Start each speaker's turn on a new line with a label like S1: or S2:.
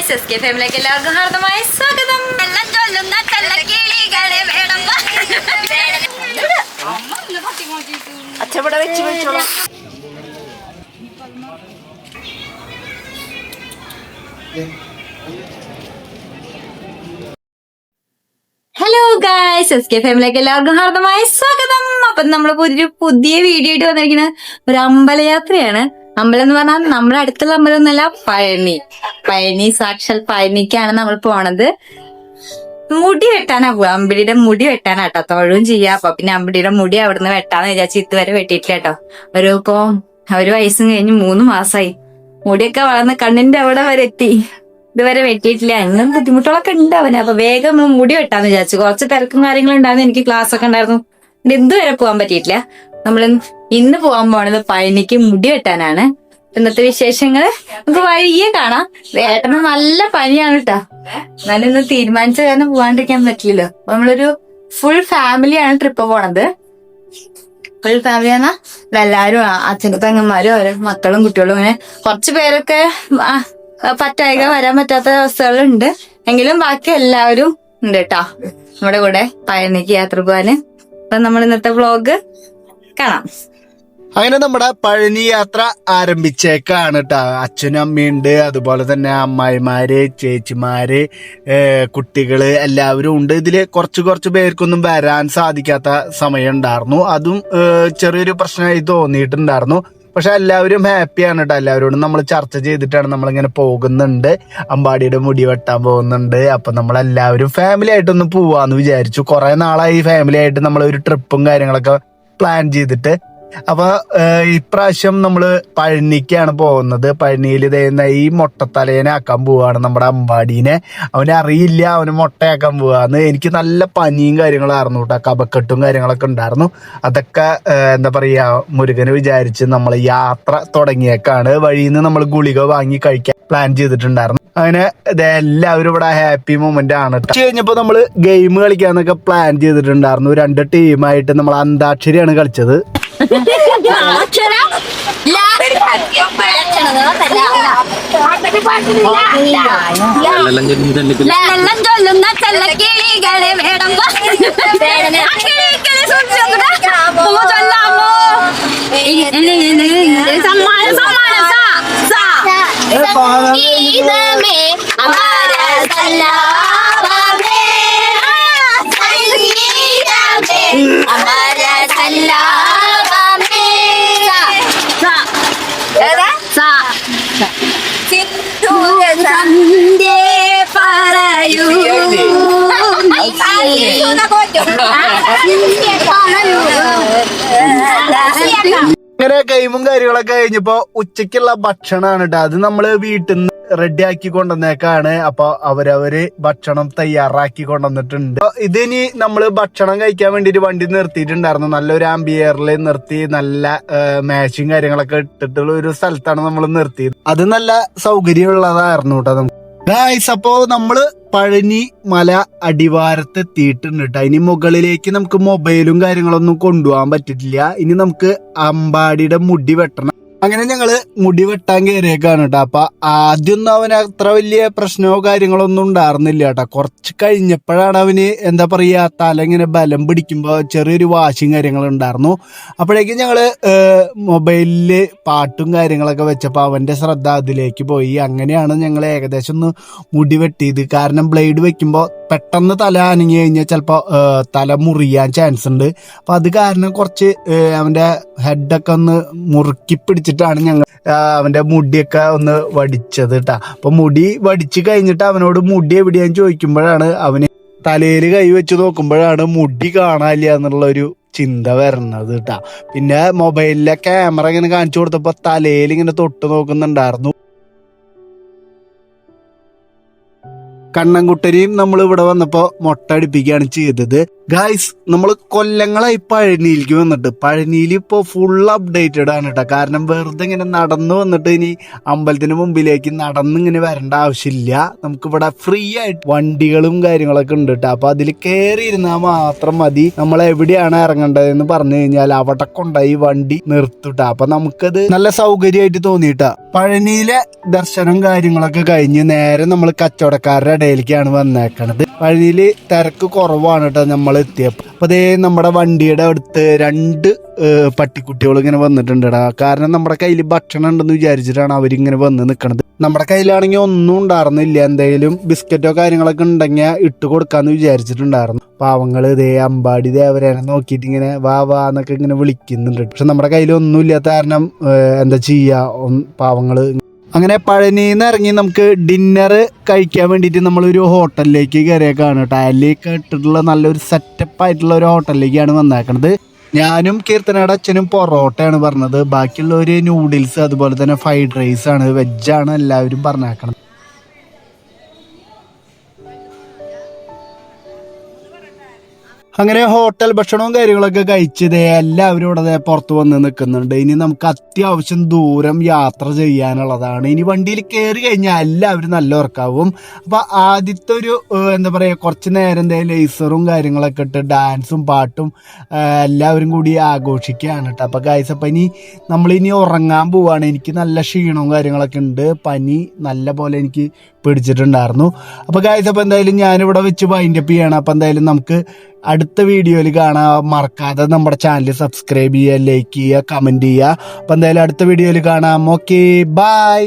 S1: Guys S K ഫാമിലിക്ക് എല്ലാവർക്കും ഹാർദമായ സ്വാഗതം.
S2: എല്ലാം ചൊല്ലുന്ന ചെല്ലക്കിളികളെ വേണം.
S1: അച്ചവിടെ വെച്ച് വെച്ചോളാം. ഹലോ ഗായ്സ് എസ് കെ ഫാമിലിക്ക് എല്ലാവർക്കും ഹാർദമായ സ്വാഗതം. അപ്പൊ നമ്മൾ പുതിയൊരു പുതിയ വീഡിയോ ആയിട്ട് വന്നിരിക്കുന്നത് ഒരു അമ്പലയാത്രയാണ്. അമ്പലം എന്ന് പറഞ്ഞാൽ നമ്മുടെ അടുത്തുള്ള അമ്പലം എന്നല്ല പഴനി. പഴനി സാക്ഷാൽ പഴനിക്കാണ് നമ്മൾ പോണത്. മുടി വെട്ടാനാ പോവാ. അമ്പിടിയുടെ മുടി വെട്ടാനാ കേട്ടോ. തൊഴും ചെയ്യാ. അപ്പൊ പിന്നെ അമ്പിടിയുടെ മുടി അവിടുന്ന് വെട്ടാന്ന് വിചാരിച്ച ഇതുവരെ വെട്ടിയിട്ടില്ല കേട്ടോ. ഒരു ഇപ്പോ ഒരു വയസ്സും കഴിഞ്ഞ് മൂന്ന് മാസായി. മുടിയൊക്കെ വളർന്ന് കണ്ണിന്റെ അവിടെ വരെ എത്തി. ഇതുവരെ വെട്ടിയിട്ടില്ല. അങ്ങനെ ബുദ്ധിമുട്ടുകളൊക്കെ ഉണ്ട് അവന്. അപ്പൊ വേഗം മുടി വെട്ടാന്ന് വിചാരിച്ചു. കുറച്ച് തിരക്കും കാര്യങ്ങളും ഉണ്ടായിരുന്നു. എനിക്ക് ക്ലാസ് ഒക്കെ ഉണ്ടായിരുന്നു എന്തുവരെ പോകാൻ പറ്റിയിട്ടില്ല. നമ്മൾ ഇന്ന് പോകാൻ പോണത് പഴനിക്ക് മുടി വെട്ടാനാണ്. ഇന്നത്തെ വിശേഷങ്ങൾ നമുക്ക് വഴിയെ കാണാം. ഏട്ടന് നല്ല പനിയാണ് കേട്ടാ എന്നാലും ഇന്ന് തീരുമാനിച്ച കാരണം പോകാണ്ടിരിക്കാൻ പറ്റില്ലല്ലോ അപ്പൊ നമ്മളൊരു ഫുൾ ഫാമിലിയാണ് ട്രിപ്പ് പോണത്. ഫുൾ ഫാമിലി എന്നാ എല്ലാരും അച്ഛനും പെങ്ങന്മാരും അവരും മക്കളും കുട്ടികളും അങ്ങനെ കുറച്ച് പേരൊക്കെ പറ്റായിക വരാൻ പറ്റാത്ത അവസ്ഥകളുണ്ട്. എങ്കിലും ബാക്കി എല്ലാവരും ഉണ്ട് കേട്ടാ നമ്മുടെ കൂടെ പഴനിക്ക് യാത്ര പോകാന്. അപ്പൊ നമ്മൾ ഇന്നത്തെ വ്ളോഗ് കാണാം.
S3: അങ്ങനെ നമ്മുടെ പഴനി യാത്ര ആരംഭിച്ചേക്കാണ് കേട്ടോ അച്ഛനും അമ്മയുണ്ട് അതുപോലെ തന്നെ അമ്മായിമാര് ചേച്ചിമാര് കുട്ടികൾ എല്ലാവരും ഉണ്ട്. ഇതിൽ കുറച്ച് കുറച്ച് പേർക്കൊന്നും വരാൻ സാധിക്കാത്ത സമയം ഉണ്ടായിരുന്നു അതും ചെറിയൊരു പ്രശ്നമായി തോന്നിയിട്ടുണ്ടായിരുന്നു. പക്ഷെ എല്ലാവരും ഹാപ്പിയാണ് കേട്ടോ എല്ലാവരോടും നമ്മൾ ചർച്ച ചെയ്തിട്ടാണ് നമ്മളിങ്ങനെ പോകുന്നുണ്ട്. അമ്പാടിയുടെ മുടി വെട്ടാൻ പോകുന്നുണ്ട്. അപ്പൊ നമ്മളെല്ലാവരും ഫാമിലി ആയിട്ടൊന്ന് പോവാന്ന് വിചാരിച്ചു. കുറെ നാളായി ഫാമിലി ആയിട്ട് നമ്മൾ ഒരു ട്രിപ്പും കാര്യങ്ങളൊക്കെ പ്ലാൻ ചെയ്തിട്ട് അപ്പൊ ഇപ്രാവശ്യം നമ്മൾ പഴനിക്കാണ് പോകുന്നത്. പഴനിയിൽ ഇതേന്ന ഈ മുട്ടത്തലേനെ ആക്കാൻ പോവാണ് നമ്മുടെ അമ്പാടീനെ. അവനെ അറിയില്ല അവന് മുട്ടയാക്കാൻ പോവാന്ന്. എനിക്ക് നല്ല പനിയും കാര്യങ്ങളായിരുന്നു കേട്ടോ കപക്കെട്ടും കാര്യങ്ങളൊക്കെ ഉണ്ടായിരുന്നു. അതൊക്കെ എന്താ പറയാ മുരുകന് വിചാരിച്ച് നമ്മൾ യാത്ര തുടങ്ങിയേക്കാണ്. വഴിയിൽ നിന്ന് നമ്മൾ ഗുളിക വാങ്ങി കഴിക്കാൻ പ്ലാൻ ചെയ്തിട്ടുണ്ടായിരുന്നു. അങ്ങനെ ഇതെല്ലാവരും ഇവിടെ ഹാപ്പി മൊമെന്റ് ആണ്. ഉച്ച കഴിഞ്ഞപ്പോ നമ്മൾ ഗെയിം കളിക്കാന്നൊക്കെ പ്ലാൻ ചെയ്തിട്ടുണ്ടായിരുന്നു. രണ്ട് ടീമായിട്ട് നമ്മൾ അന്താക്ഷരിയാണ് കളിച്ചത്.
S2: എല്ലാം ചൊല്ലുന്ന ചെല്ലക്കിളികളെ വേണം കിളികളെ സൂക്ഷിച്ചോ
S3: ഇങ്ങനെ ഗെയിമും കാര്യങ്ങളൊക്കെ കഴിഞ്ഞപ്പോ ഉച്ചക്കുള്ള ഭക്ഷണമാണ് കേട്ടോ അത് നമ്മൾ വീട്ടിൽ നിന്ന് റെഡി ആക്കി കൊണ്ടുവന്നേക്കാണ്. അപ്പൊ അവരവര് ഭക്ഷണം തയ്യാറാക്കി കൊണ്ടുവന്നിട്ടുണ്ട്. ഇതിനി നമ്മൾ ഭക്ഷണം കഴിക്കാൻ വേണ്ടിട്ട് വണ്ടി നിർത്തിയിട്ടുണ്ടായിരുന്നു. നല്ലൊരു ആംബിയറിൽ നിർത്തി നല്ല മാച്ചും കാര്യങ്ങളൊക്കെ ഇട്ടിട്ടുള്ള ഒരു സ്ഥലത്താണ് നമ്മൾ നിർത്തിയത്. അത് നല്ല സൗകര്യമുള്ളതായിരുന്നു കേട്ടോ നമുക്ക്. അപ്പോ നമ്മൾ പഴനി മല അടിവാരത്തെ എത്തിയിട്ടുണ്ട് കേട്ടോ ഇനി മുകളിലേക്ക് നമുക്ക് മൊബൈലും കാര്യങ്ങളൊന്നും കൊണ്ടുപോകാൻ പറ്റില്ല ഇനി നമുക്ക് അമ്പാടിയുടെ മുടി വെട്ടണം. അങ്ങനെ ഞങ്ങൾ മുടി വെട്ടാൻ കയറിയേക്കാണ് കേട്ടോ അപ്പൊ ആദ്യമൊന്നും അവന് അത്ര വലിയ പ്രശ്നമോ കാര്യങ്ങളോ ഒന്നും ഉണ്ടായിരുന്നില്ല കേട്ടോ കുറച്ച് കഴിഞ്ഞപ്പോഴാണ് അവന് എന്താ പറയാ തല ഇങ്ങനെ ബലം പിടിക്കുമ്പോൾ ചെറിയൊരു വാശിയും കാര്യങ്ങളും ഉണ്ടായിരുന്നു. അപ്പോഴേക്കും ഞങ്ങൾ മൊബൈലിൽ പാട്ടും കാര്യങ്ങളൊക്കെ വെച്ചപ്പോൾ അവന്റെ ശ്രദ്ധ അതിലേക്ക് പോയി. അങ്ങനെയാണ് ഞങ്ങൾ ഏകദേശം ഒന്ന് മുടി വെട്ടിയത്. കാരണം ബ്ലേഡ് വെക്കുമ്പോൾ പെട്ടെന്ന് തല അനങ്ങി കഴിഞ്ഞാൽ ചിലപ്പോൾ തല മുറിയാൻ ചാൻസ് ഉണ്ട്. അപ്പൊ അത് കാരണം കുറച്ച് അവന്റെ ഹെഡൊക്കെ ഒന്ന് മുറുക്കി പിടിച്ചിട്ടാണ് ഞങ്ങൾ അവന്റെ മുടിയൊക്കെ ഒന്ന് വടിച്ചത് കേട്ടാ അപ്പൊ മുടി വടിച്ചു കഴിഞ്ഞിട്ട് അവനോട് മുടി എവിടെയാന്ന് ചോദിക്കുമ്പോഴാണ് അവന് തലയിൽ കൈ വെച്ച് നോക്കുമ്പോഴാണ് മുടി കാണാനില്ല എന്നുള്ള ഒരു ചിന്ത വരണത് കേട്ടാ പിന്നെ മൊബൈലിലെ ക്യാമറ ഇങ്ങനെ കാണിച്ചു കൊടുത്തപ്പോ തലയിൽ ഇങ്ങനെ തൊട്ട് നോക്കുന്നുണ്ടായിരുന്നു. കണ്ണൻകുട്ടനെയും നമ്മൾ ഇവിടെ വന്നപ്പോ മുട്ട അടിപ്പിക്കുകയാണ് ചെയ്തത്. ഗായ്സ് നമ്മൾ കൊല്ലങ്ങളായി പഴനിയിലേക്ക് വന്നിട്ട്. പഴനിയിൽ ഇപ്പോൾ ഫുൾ അപ്ഡേറ്റഡ് ആണ് കേട്ടോ കാരണം വെറുതെ ഇങ്ങനെ നടന്നു വന്നിട്ട് ഇനി അമ്പലത്തിന് മുമ്പിലേക്ക് നടന്ന് ഇങ്ങനെ വരേണ്ട ആവശ്യമില്ല. നമുക്കിവിടെ ഫ്രീ ആയിട്ട് വണ്ടികളും കാര്യങ്ങളൊക്കെ ഉണ്ട് കേട്ടോ അപ്പോൾ അതിൽ കയറി ഇരുന്നാൽ മാത്രം മതി. നമ്മൾ എവിടെയാണ് ഇറങ്ങേണ്ടതെന്ന് പറഞ്ഞു കഴിഞ്ഞാൽ അവിടെ കൊണ്ടായി വണ്ടി നിർത്തുട്ടാ അപ്പോൾ നമുക്കത് നല്ല സൗകര്യമായിട്ട് തോന്നിയിട്ടാ പഴനിയിലെ ദർശനം കാര്യങ്ങളൊക്കെ കഴിഞ്ഞ് നേരെ നമ്മൾ കച്ചവടക്കാരുടെ ഇടയിലേക്കാണ് വന്നേക്കണത്. പഴനിയിൽ തിരക്ക് കുറവാണ് കേട്ടോ നമ്മൾ എത്തിയപ്പോൾ അപ്പൊ അതേ നമ്മുടെ വണ്ടിയുടെ അടുത്ത് രണ്ട് പട്ടിക്കുട്ടികൾ ഇങ്ങനെ വന്നിട്ടുണ്ടടാ. കാരണം നമ്മുടെ കയ്യിൽ ഭക്ഷണം ഉണ്ടെന്ന് വിചാരിച്ചിട്ടാണ് അവരിങ്ങനെ വന്ന് നിൽക്കണത് നമ്മുടെ കയ്യിലാണെങ്കിൽ ഒന്നും ഉണ്ടായിരുന്നില്ല. എന്തെങ്കിലും ബിസ്ക്കറ്റോ കാര്യങ്ങളൊക്കെ ഉണ്ടെങ്കിൽ ഇട്ട് കൊടുക്കാന്ന് വിചാരിച്ചിട്ടുണ്ടായിരുന്നു. പാവങ്ങൾ ഇതേ അമ്പാടി ദേവരേനെ നോക്കിയിട്ട് ഇങ്ങനെ വാ വാ എന്നൊക്കെ ഇങ്ങനെ വിളിക്കുന്നുണ്ട്. പക്ഷെ നമ്മുടെ കയ്യിൽ ഒന്നും ഇല്ലാത്ത കാരണം എന്താ ചെയ്യാ? ഒന്ന് അങ്ങനെ പഴനിന്ന് ഇറങ്ങി നമുക്ക് ഡിന്നർ കഴിക്കാൻ വേണ്ടിയിട്ട് നമ്മളൊരു ഹോട്ടലിലേക്ക് കയറിയേക്കാണ് അതിലേക്ക് ഇട്ടിട്ടുള്ള നല്ലൊരു സെറ്റപ്പ് ആയിട്ടുള്ള ഒരു ഹോട്ടലിലേക്കാണ് വന്നേക്കണത്. ഞാനും കീർത്തനയുടെ അച്ഛനും പൊറോട്ടയാണ് പറഞ്ഞത്. ബാക്കിയുള്ളവർ നൂഡിൽസ് അതുപോലെ തന്നെ ഫ്രൈഡ് റൈസ് ആണ് വെജാണ് എല്ലാവരും പറഞ്ഞേക്കണത്. അങ്ങനെ ഹോട്ടൽ ഭക്ഷണവും കാര്യങ്ങളൊക്കെ കഴിച്ചത് എല്ലാവരും ഇവിടെ പുറത്ത് വന്ന് നിൽക്കുന്നുണ്ട്. ഇനി നമുക്ക് അത്യാവശ്യം ദൂരം യാത്ര ചെയ്യാനുള്ളതാണ്. ഇനി വണ്ടിയിൽ കയറി കഴിഞ്ഞാൽ എല്ലാവരും നല്ല ഉറക്കാവും. അപ്പൊ ആദ്യത്തെ ഒരു എന്താ പറയാ കുറച്ച് നേരം എന്തേ ലേസറും കാര്യങ്ങളൊക്കെ ഇട്ട് ഡാൻസും പാട്ടും എല്ലാവരും കൂടി ആഘോഷിക്കുകയാണ് കേട്ടോ. അപ്പൊ ഗായ്സ് അപ്പൊ ഇനി നമ്മളിനി ഉറങ്ങാൻ പോവാണ്. എനിക്ക് നല്ല ക്ഷീണവും കാര്യങ്ങളൊക്കെ ഉണ്ട്. പനി നല്ല പോലെ എനിക്ക് പിടിച്ചിട്ടുണ്ടായിരുന്നു. അപ്പോൾ ഗായ്സ് അപ്പോൾ എന്തായാലും ഞാനിവിടെ വെച്ച് വൈൻഡപ്പ് ചെയ്യണം. അപ്പോൾ എന്തായാലും നമുക്ക് അടുത്ത വീഡിയോയിൽ കാണാൻ മറക്കാതെ നമ്മുടെ ചാനൽ സബ്സ്ക്രൈബ് ചെയ്യുക ലൈക്ക് ചെയ്യുക കമന്റ് ചെയ്യുക. അപ്പോൾ എന്തായാലും അടുത്ത വീഡിയോയിൽ കാണാം. Okay bye